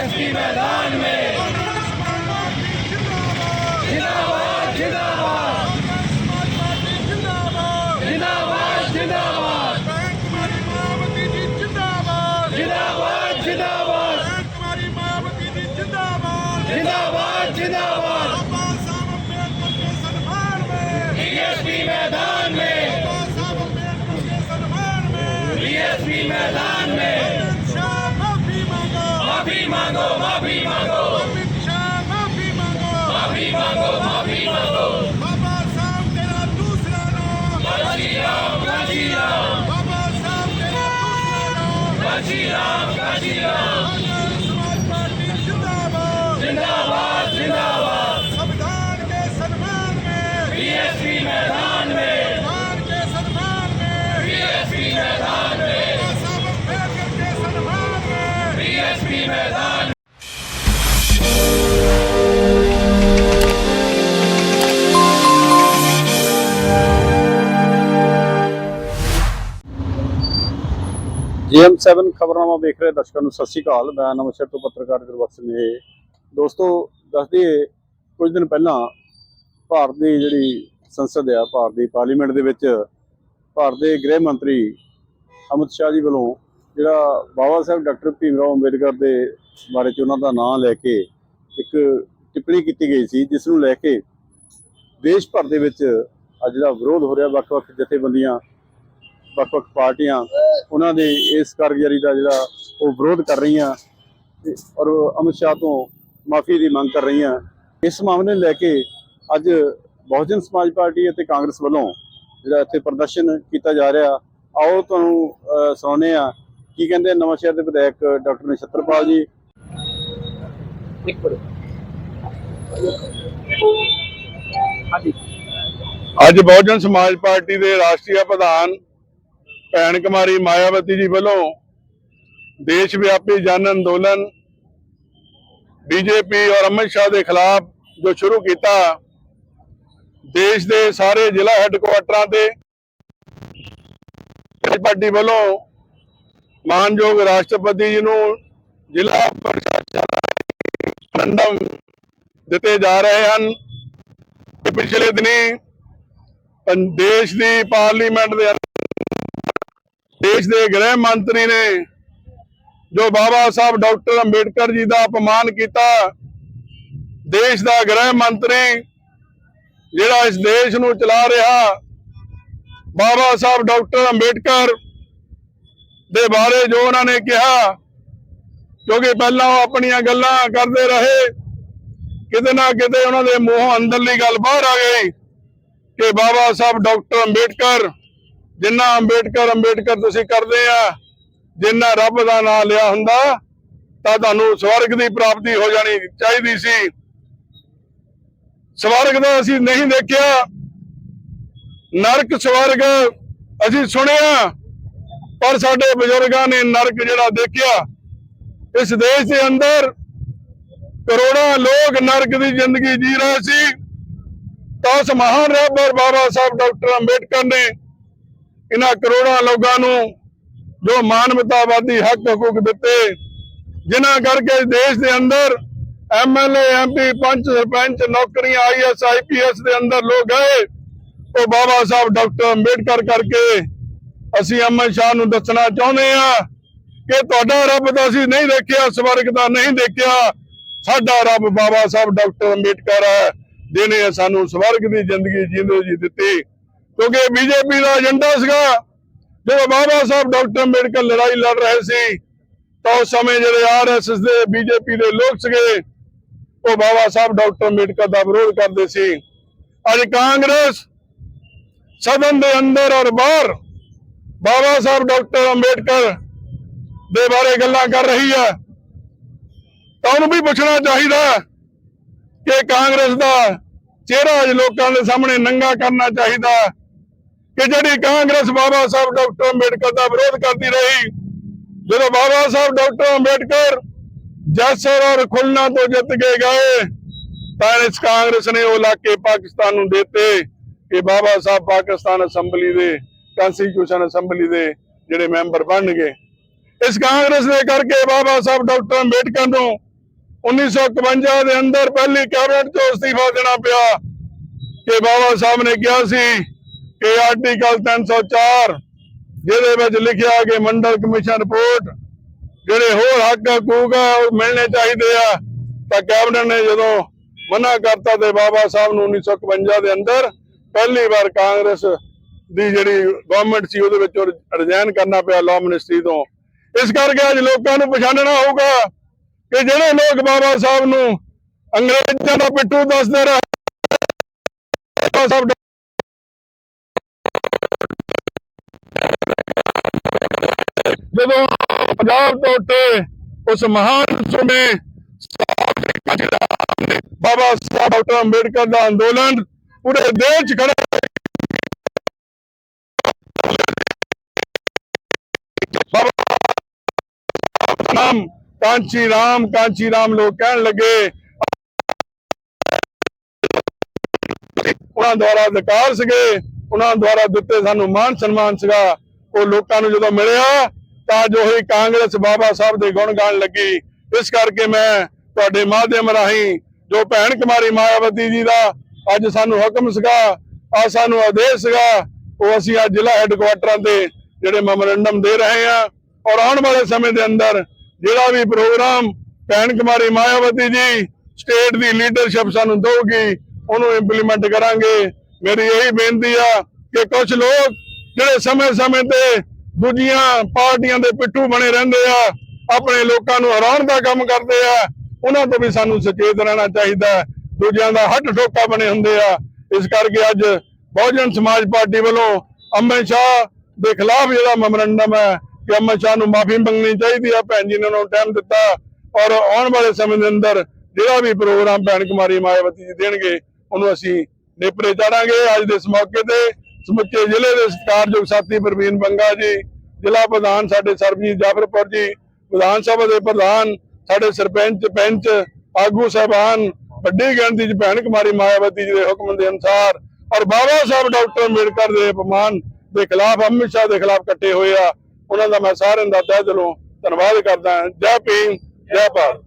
BSP मैदान में नाम काशी राम काशी राम कांग्रेस समाज पार्टी जिंदाबाद जिंदाबाद जिंदाबाद संविधान के सम्मान में बीएसपी मैदान में संविधान के सम्मान में बीएसपी मैदान में बाबा साहब अम्बेडकर के सम्मान में बीएसपी मैदान ਜੀਐਮ7 ਖਬਰਨਾਮਾ ਵੇਖ ਰਹੇ ਦਰਸ਼ਕਾਂ ਨੂੰ ਸਤਿ ਸ਼੍ਰੀ ਅਕਾਲ। ਮੈਂ ਨਮਸਕਾਰ ਤੋਂ ਪੱਤਰਕਾਰ ਗੁਰਬਖਸ਼ ਨੇ ਦੋਸਤੋ ਦੱਸਦੇ ਕੁਝ ਦਿਨ ਪਹਿਲਾਂ ਭਾਰਤ ਦੀ ਜਿਹੜੀ ਸੰਸਦ ਆ, ਭਾਰਤ ਦੀ ਪਾਰਲੀਮੈਂਟ ਦੇ ਵਿੱਚ ਭਾਰਤ ਦੇ ਗ੍ਰਹਿ ਮੰਤਰੀ ਅਮਿਤ ਸ਼ਾਹ ਜੀ ਵੱਲੋਂ ਜਿਹੜਾ ਬਾਬਾ ਸਾਹਿਬ ਡਾਕਟਰ ਭੀਮ ਰਾਓ ਅੰਬੇਡਕਰ ਦੇ ਬਾਰੇ ਚ ਉਹਨਾਂ ਦਾ ਨਾਮ ਲੈ ਕੇ ਇੱਕ ਟਿੱਪਣੀ ਕੀਤੀ ਗਈ ਸੀ, ਜਿਸ ਨੂੰ ਲੈ ਕੇ ਦੇਸ਼ ਭਰ ਦੇ ਵਿੱਚ ਅੱਜ ਜਿਹੜਾ ਵਿਰੋਧ ਹੋ ਰਿਹਾ, ਵੱਖ-ਵੱਖ ਜਥੇਬੰਦੀਆਂ, ਵੱਖ-ਵੱਖ ਪਾਰਟੀਆਂ ਉਹਨਾਂ ਦੇ ਇਸ ਕਾਰਗੁਜ਼ਾਰੀ ਦਾ ਜਿਹੜਾ ਉਹ ਵਿਰੋਧ ਕਰ ਰਹੀਆਂ ਤੇ ਔਰ ਅਮਿਤ ਸ਼ਾਹ ਤੋਂ ਮਾਫੀ ਦੀ ਮੰਗ ਕਰ ਰਹੀਆਂ। ਇਸ ਮਾਮਲੇ ਲੈ ਕੇ ਅੱਜ ਬਹੁਜਨ ਸਮਾਜ ਪਾਰਟੀ ਅਤੇ ਕਾਂਗਰਸ ਵੱਲੋਂ ਜਿਹੜਾ ਇੱਥੇ ਪ੍ਰਦਰਸ਼ਨ ਕੀਤਾ ਜਾ ਰਿਹਾ ਆਓ ਤੁਹਾਨੂੰ ਸੁਣਾਉਂਦੇ ਆ ਕੀ ਕਹਿੰਦੇ ਨਵਾਂ ਸ਼ਹਿਰ ਦੇ ਵਿਧਾਇਕ ਡਾਕਟਰ ਨਛੱਤਰਪਾਲ ਜੀ। ਅੱਜ ਬਹੁਜਨ ਸਮਾਜ ਪਾਰਟੀ ਦੇ ਰਾਸ਼ਟਰੀ ਪ੍ਰਧਾਨ ਭੈਣ ਕੁਮਾਰੀ ਮਾਇਆਵਤੀ ਜੀ ਵੱਲੋਂ ਦੇਸ਼ ਵਿਆਪੀ ਜਨ ਅੰਦੋਲਨ, ਬੀਜੇਪੀ ਔਰ ਅਮਿਤ ਸ਼ਾਹ ਦੇ ਖਿਲਾਫ ਜੋ ਸ਼ੁਰੂ ਕੀਤਾ, ਦੇਸ਼ ਦੇ ਸਾਰੇ ਜ਼ਿਲ੍ਹਾ ਹੈੱਡਕੁਆਟਰਾਂ ਤੇ ਪਾਰਟੀ ਵੱਲੋਂ ਮਾਨਯੋਗ ਰਾਸ਼ਟਰਪਤੀ ਜੀ ਨੂੰ ਜ਼ਿਲ੍ਹਾ ਪ੍ਰਸ਼ਾਸਨ ਦਿੱਤੇ ਜਾ ਰਹੇ ਹਨ ਪਿਛਲੇ ਦਿਨੀ ਦੇਸ਼ ਦੀ ਪਾਰਲੀਮੈਂਟ ਦੇ ਦੇਸ਼ ਦੇ ਗ੍ਰਹਿ ਮੰਤਰੀ ਨੇ ਜੋ ਬਾਬਾ ਸਾਹਿਬ ਡਾਕਟਰ ਅੰਬੇਡਕਰ ਜੀ ਦਾ ਅਪਮਾਨ ਕੀਤਾ, ਦੇਸ਼ ਦਾ ਗ੍ਰਹਿ ਮੰਤਰੀ ਜਿਹੜਾ ਇਸ ਦੇਸ਼ ਨੂੰ ਚਲਾ ਰਿਹਾ, ਬਾਬਾ ਸਾਹਿਬ ਡਾਕਟਰ ਅੰਬੇਡਕਰ ਦੇ ਬਾਰੇ ਜੋ ਉਹਨਾਂ ਨੇ ਕਿਹਾ, ਕਿਉਂਕਿ ਪਹਿਲਾਂ ਉਹ ਆਪਣੀਆਂ ਗੱਲਾਂ ਕਰਦੇ ਰਹੇ, ਕਿਤੇ ਨਾ ਕਿਤੇ ਉਹਨਾਂ ਦੇ ਮੂੰਹੋਂ ਅੰਦਰਲੀ ਗੱਲ ਬਾਹਰ ਆ ਗਈ ਕਿ ਬਾਬਾ ਸਾਹਿਬ ਡਾਕਟਰ ਅੰਬੇਡਕਰ ਜਿੰਨਾ ਅੰਬੇਡਕਰ ਅੰਬੇਡਕਰ ਤੁਸੀਂ ਕਰਦੇ ਆ, ਜਿੰਨਾ ਰੱਬ ਦਾ ਨਾਮ ਲਿਆ ਹੁੰਦਾ, ਤਾਂ ਤੁਹਾਨੂੰ ਸਵਰਗ ਦੀ ਪ੍ਰਾਪਤੀ ਹੋ ਜਾਣੀ ਚਾਹੀਦੀ ਸੀ। ਸਵਰਗ ਦਾ ਅਸੀਂ ਨਹੀਂ ਦੇਖਿਆ। ਨਰਕ ਸਵਰਗ ਅਸੀਂ ਸੁਣਿਆ, ਪਰ ਸਾਡੇ ਬਜ਼ੁਰਗਾਂ ਨੇ ਨਰਕ ਜਿਹੜਾ ਦੇਖਿਆ। ਇਸ ਦੇਸ਼ ਦੇ ਅੰਦਰ ਕਰੋੜਾਂ ਲੋਕ ਨਰਕ ਦੀ ਜ਼ਿੰਦਗੀ ਜੀ ਰਹੇ ਸੀ। ਤਾਂ ਉਸ ਮਹਾਨ ਰਹਿਬਰ ਬਾਬਾ ਸਾਹਿਬ ਡਾਕਟਰ ਅੰਬੇਡਕਰ ਨੇ ਇਹਨਾਂ ਕਰੋੜਾਂ ਲੋਕਾਂ ਨੂੰ ਜੋ ਮਾਨਵਤਾਵਾਦੀ ਹੱਕ ਹਕੂਕ ਦਿੱਤੇ, ਜਿਨ੍ਹਾਂ ਕਰਕੇ ਦੇਸ਼ ਦੇ ਅੰਦਰ ਐਮਐਲਏ ਐਮਪੀ ਪੰਚ ਸਰਪੰਚ, ਨੌਕਰੀਆਂ ਆਈਐਸ ਆਈਪੀਐਸ ਦੇ ਅੰਦਰ ਲੋਕ ਗਏ। ਉਹ ਬਾਬਾ ਸਾਹਿਬ ਡਾਕਟਰ ਅੰਬੇਡਕਰ ਕਰਕੇ ਅਸੀਂ ਅਮਨ ਸ਼ਾਹ ਨੂੰ ਦੱਸਣਾ ਚਾਹੁੰਦੇ ਆ ਕਿ ਤੁਹਾਡਾ ਰੱਬ ਤਾਂ ਅਸੀਂ ਨਹੀਂ ਦੇਖਿਆ, ਸਵਰਗ ਦਾ ਨਹੀਂ ਦੇਖਿਆ। ਸਾਡਾ ਰੱਬ ਬਾਬਾ ਸਾਹਿਬ ਡਾਕਟਰ ਅੰਬੇਡਕਰ ਹੈ, ਜਿਹਨੇ ਸਾਨੂੰ ਸਵਰਗ ਦੀ ਜ਼ਿੰਦਗੀ ਜੀਂਦੇ ਜੀ ਦਿੱਤੀ। ਕਿਉਂਕਿ ਬੀਜੇਪੀ ਦਾ ਏਜੰਡਾ ਸੀਗਾ। ਜਦੋਂ ਬਾਬਾ ਸਾਹਿਬ ਡਾਕਟਰ ਅੰਬੇਡਕਰ ਲੜਾਈ ਲੜ ਰਹੇ ਸੀ, ਤਾਂ ਉਸ ਸਮੇਂ ਜਿਹੜੇ ਆਰਐਸਐਸ ਦੇ, ਬੀਜੇਪੀ ਦੇ ਲੋਕ ਸੀਗੇ, ਉਹ ਬਾਬਾ ਸਾਹਿਬ ਡਾਕਟਰ ਅੰਬੇਡਕਰ ਦਾ ਵਿਰੋਧ ਕਰਦੇ ਸੀ। ਅੱਜ ਕਾਂਗਰਸ ਸਦਨ ਦੇ ਅੰਦਰ ਔਰ ਬਾਹਰ ਬਾਬਾ ਸਾਹਿਬ ਡਾਕਟਰ ਅੰਬੇਡਕਰ ਦੇ ਬਾਰੇ ਗੱਲਾਂ ਕਰ ਰਹੀ ਹੈ। ਤਾਂ ਉਹਨੂੰ ਵੀ ਪੁੱਛਣਾ ਚਾਹੀਦਾ ਕਿ ਕਾਂਗਰਸ ਦਾ ਚਿਹਰਾ ਅੱਜ ਲੋਕਾਂ ਦੇ ਸਾਹਮਣੇ ਨੰਗਾ ਕਰਨਾ ਚਾਹੀਦਾ ਕਿ ਜਿਹੜੀ ਕਾਂਗਰਸ ਬਾਬਾ ਸਾਹਿਬ ਡਾਕਟਰ ਅੰਬੇਡਕਰ ਦਾ ਵਿਰੋਧ ਕਰਦੀ ਰਹੀ, ਜਦੋਂ ਬਾਬਾ ਸਾਹਿਬ ਡਾਕਟਰ ਅੰਬੇਡਕਰ ਜੈਸਰ ਔਰ ਖੁਲਨਾ ਤੋਂ ਜਿੱਤ ਕੇ ਗਏ, ਤਾਂ ਇਸ ਕਾਂਗਰਸ ਨੇ ਉਹ ਇਲਾਕੇ ਪਾਕਿਸਤਾਨ ਨੂੰ ਦਿੱਤੇ ਕਿ ਬਾਬਾ ਸਾਹਿਬ ਪਾਕਿਸਤਾਨ ਅਸੈਂਬਲੀ ਦੇ ਕਨਸਟੀਟਿਊਸ਼ਨ ਅਸੈਂਬਲੀ ਦੇ ਜਿਹੜੇ ਮੈਂਬਰ ਬਣਨਗੇ। ਇਸ ਕਾਂਗਰਸ ਨੇ ਕਰਕੇ ਬਾਬਾ ਸਾਹਿਬ ਡਾਕਟਰ ਅੰਬੇਡਕਰ ਨੂੰ 1951 ਦੇ ਅੰਦਰ ਪਹਿਲੀ ਕੈਬਨਿਟ ਤੋਂ ਅਸਤੀਫਾ ਦੇਣਾ ਪਿਆ ਕਿ ਬਾਬਾ ਸਾਹਿਬ ਨੇ ਕਿਹਾ ਸੀ ਕਿ ਆਰਟੀਕਲ 304 ਜਿਹਦੇ ਵਿੱਚ ਲਿਖਿਆ ਕਿ ਮੰਡਲ ਕਮਿਸ਼ਨ ਰਿਪੋਰਟ, ਜਿਹੜੇ ਹੋਰ ਹੱਕ ਹਕੂਕ ਮਿਲਣੇ ਚਾਹੀਦੇ ਆ। ਤਾਂ ਕੈਬਨਿਟ ਨੇ ਜਦੋਂ ਮਨਾ ਕਰਤਾ ਤੇ ਬਾਬਾ ਸਾਹਿਬ ਨੂੰ 1951 ਦੇ ਅੰਦਰ ਪਹਿਲੀ ਵਾਰ ਕਾਂਗਰਸ ਦੀ ਜਿਹੜੀ ਗਵਰਨਮੈਂਟ ਸੀ, ਉਹਦੇ ਵਿੱਚ ਰਿਜ਼ਾਈਨ ਕਰਨਾ ਪਿਆ ਲਾਅ ਮਿਨਿਸਟਰੀ ਤੋਂ। ਇਸ ਕਰਕੇ ਅੱਜ ਲੋਕਾਂ ਨੂੰ ਪਛਾਣਨਾ ਹੋਊਗਾ ਕਿ ਜਿਹੜੇ ਲੋਕ ਬਾਬਾ ਸਾਹਿਬ ਨੂੰ ਅੰਗਰੇਜ਼ਾਂ ਦਾ ਪਿੱਠੂ ਦੱਸਦੇ ਰਹੇ, ਬਾਬਾ ਸਾਹਿਬ ਜਦੋਂ ਪੰਜਾਬ ਤੋਂ ਉੱਠੇ, ਉਸ ਮਹਾਨ ਸਮੇਂ ਬਾਬਾ ਸਾਹਿਬ ਡਾਕਟਰ ਅੰਬੇਡਕਰ ਦਾ ਅੰਦੋਲਨ ਪੂਰੇ ਦੇਸ਼ 'ਚ ਖੜਾ ਨਾਮ ਕਾਂਚੀ ਰਾਮ ਕਾਂਚੀ ਰਾਮ ਲੋਕ ਕਹਿਣ ਲੱਗੇ। ਉਹਨਾਂ ਦੁਆਰਾ ਅਧਿਕਾਰ ਸੀਗੇ, ਉਹਨਾਂ ਦੁਆਰਾ ਦਿੱਤੇ ਸਾਨੂੰ ਮਾਨ ਸਨਮਾਨ ਸੀਗਾ। ਉਹ ਲੋਕਾਂ ਨੂੰ ਜਦੋਂ ਮਿਲਿਆ ਤਾਂ ਜੋ ਹੀ ਕਾਂਗਰਸ ਬਾਬਾ ਸਾਹਿਬ ਦੇ ਗੁਣ ਗਾਣ ਲੱਗੀ। ਇਸ ਕਰਕੇ ਮੈਂ ਤੁਹਾਡੇ ਮਾਧਿਅਮ ਰਾਹੀਂ ਜੋ ਭੈਣ ਕੁਮਾਰੀ ਮਾਇਆਵਤੀ ਜੀ ਦਾ ਅੱਜ ਸਾਨੂੰ ਹੁਕਮ ਸੀਗਾ ਆ ਸਾਨੂੰ ਆਦੇਸ਼ ਸੀਗਾ, ਉਹ ਅਸੀਂ ਅੱਜ ਜ਼ਿਲ੍ਹਾ ਹੈੱਡਕੁਆਟਰਾਂ ਤੇ ਜਿਹੜੇ ਮੈਮੋਰੰਡਮ ਦੇ ਰਹੇ ਆ ਔਰ ਆਉਣ ਵਾਲੇ ਸਮੇਂ ਦੇ ਅੰਦਰ ਜਿਹੜਾ ਵੀ ਪ੍ਰੋਗਰਾਮ ਭੈਣ ਕੁਮਾਰੀ ਮਾਇਆਵਤੀ ਜੀ ਸਟੇਟ ਦੀ ਲੀਡਰਸ਼ਿਪ ਸਾਨੂੰ ਦਊਗੀ, ਉਹਨੂੰ ਇੰਪਲੀਮੈਂਟ ਕਰਾਂਗੇ। ਮੇਰੀ ਇਹੀ ਬੇਨਤੀ ਆ ਕਿ ਕੁਝ ਲੋਕ ਜਿਹੜੇ ਸਮੇਂ-ਸਮੇਂ ਤੇ ਦੂਜੀਆਂ ਪਾਰਟੀਆਂ ਦੇ ਪਿੱਠੂ ਬਣੇ ਰਹਿੰਦੇ ਆ, ਆਪਣੇ ਲੋਕਾਂ ਨੂੰ ਹਰਾਉਣ ਦਾ ਕੰਮ ਕਰਦੇ ਆ, ਉਹਨਾਂ ਤੋਂ ਵੀ ਸਾਨੂੰ ਸੁਚੇਤ ਰਹਿਣਾ ਚਾਹੀਦਾ ਦੂਜਿਆਂ ਦਾ ਹੱਟ ਠੋਕਾ ਬਣੇ ਹੁੰਦੇ ਆ। ਇਸ ਕਰਕੇ ਅੱਜ ਬਹੁਜਨ ਸਮਾਜ ਪਾਰਟੀ ਵੱਲੋਂ ਅਮਰ ਸ਼ਾਹ ਦੇ ਖਿਲਾਫ ਜਿਹੜਾ ਮੈਮੋਰੰਡਮ ਹੈ ਕਿ ਅਮਰ ਸ਼ਾਹ ਨੂੰ ਮਾਫੀ ਮੰਗਣੀ ਚਾਹੀਦੀ ਆ, ਭੈਣ ਜੀ ਨੇ ਉਹਨਾਂ ਨੂੰ ਟਾਈਮ ਦਿੱਤਾ। ਔਰ ਆਉਣ ਵਾਲੇ ਸਮੇਂ ਦੇ ਅੰਦਰ ਜਿਹੜਾ ਵੀ ਪ੍ਰੋਗਰਾਮ ਭੈਣ ਕੁਮਾਰੀ ਮਾਇਆਵਤੀ ਜੀ ਦੇਣਗੇ, ਉਹਨੂੰ ਅਸੀਂ ਨੇਪਰੇ ਚਾੜਾਂਗੇ। ਅੱਜ ਦੇ ਇਸ ਮੌਕੇ ਤੇ ਸਮੁੱਚੇ ਜ਼ਿਲ੍ਹੇ ਦੇ ਸਤਿਕਾਰਯੋਗ ਸਾਥੀ ਪ੍ਰਵੀਨ ਬੰਗਾ ਜੀ, ਜ਼ਿਲ੍ਹਾ ਪ੍ਰਧਾਨ ਸਾਡੇ ਸਰਬਜੀਤ ਜਾਫਰਪੁਰ ਜੀ, ਵਿਧਾਨ ਸਭਾ ਦੇ ਪ੍ਰਧਾਨ ਸਾਡੇ ਸਰਪੰਚ, ਪੰਚ, ਆਗੂ ਸਾਹਿਬਾਨ, ਵੱਡੀ ਗਿਣਤੀ ਚ ਭੈਣ ਕੁਮਾਰੀ ਮਾਇਆਵਤੀ ਜੀ ਦੇ ਹੁਕਮ ਦੇ ਅਨੁਸਾਰ ਔਰ ਬਾਬਾ ਸਾਹਿਬ ਡਾਕਟਰ ਅੰਬੇਡਕਰ ਦੇ ਅਪਮਾਨ ਦੇ ਖਿਲਾਫ ਅਮਿਤ ਸ਼ਾਹ ਦੇ ਖਿਲਾਫ ਇਕੱਠੇ ਹੋਏ ਆ, ਉਹਨਾਂ ਦਾ ਮੈਂ ਸਾਰਿਆਂ ਦਾ ਤਹਿ ਦਿਲੋਂ ਧੰਨਵਾਦ ਕਰਦਾ ਹਾਂ। ਜੈ ਭੀਮ, ਜੈ ਭਾਰਤ।